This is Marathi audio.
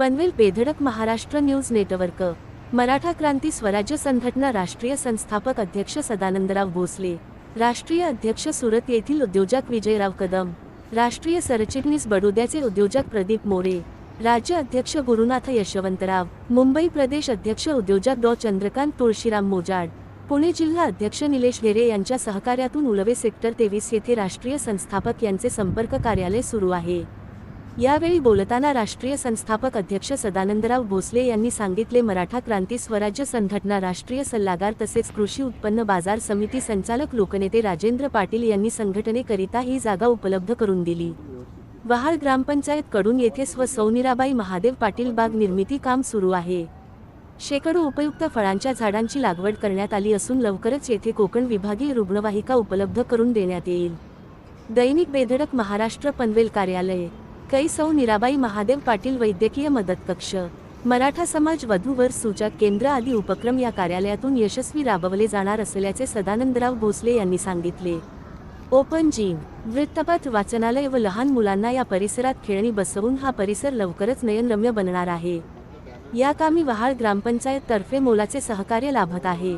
Panvel Bedhadak Maharashtra news network. Maratha क्रांती स्वराज्य संघटना राष्ट्रीय संस्थापक अध्यक्ष सदानंदराव भोसले राष्ट्रीय अध्यक्ष सुरत येथील उद्योजक विजयराव कदम राष्ट्रीय सरचिटणीस बडोद्याचे उद्योजक प्रदीप मोरे राज्य अध्यक्ष गुरुनाथ यशवंतराव मुंबई प्रदेश अध्यक्ष उद्योजक डॉ चंद्रकांत तुळशीराम मोजाड पुणे जिल्हा अध्यक्ष निलेश घेरे यांच्या सहकार्यातून उलवे सेक्टर तेवीस येथे राष्ट्रीय संस्थापक यांचे संपर्क कार्यालय सुरू आहे. यावेळी बोलताना राष्ट्रीय संस्थापक अध्यक्ष सदानंदराव भोसले यांनी सांगितले मराठा क्रांती स्वराज्य संघटना राष्ट्रीय सल्लागार तसेच कृषी उत्पन्न बाजार समिती संचालक लोकनेते राजेंद्र पाटील यांनी संघटनेकरिता ही जागा उपलब्ध करून दिली. वहाळ ग्रामपंचायत कडून येथे स्व सौनिराबाई महादेव पाटील बाग निर्मिती काम सुरू आहे. शेकडो उपयुक्त फळांच्या झाडांची लागवड करण्यात आली असून लवकरच येथे कोकण विभागीय रुग्णवाहिका उपलब्ध करून देण्यात येईल. दैनिक बेधडक महाराष्ट्र पनवेल कार्यालय. कै सौ निराबाई महादेव पाटील वैद्यकीय मदत कक्ष. मराठा समाज वधूवर सूचक केंद्र आदी उपक्रम या कार्यालयातून यशस्वी राबवले जाणार असल्याचे सदानंदराव भोसले यांनी सांगितले. ओपन जिम वृत्तपत्र वाचनालय व लहान मुलांना या परिसरात खेळणी बसवून हा परिसर लवकरच नयनरम्य बनणार आहे. या कामी वहाळ ग्रामपंचायत तर्फे मोलाचे सहकार्य लाभत आहे.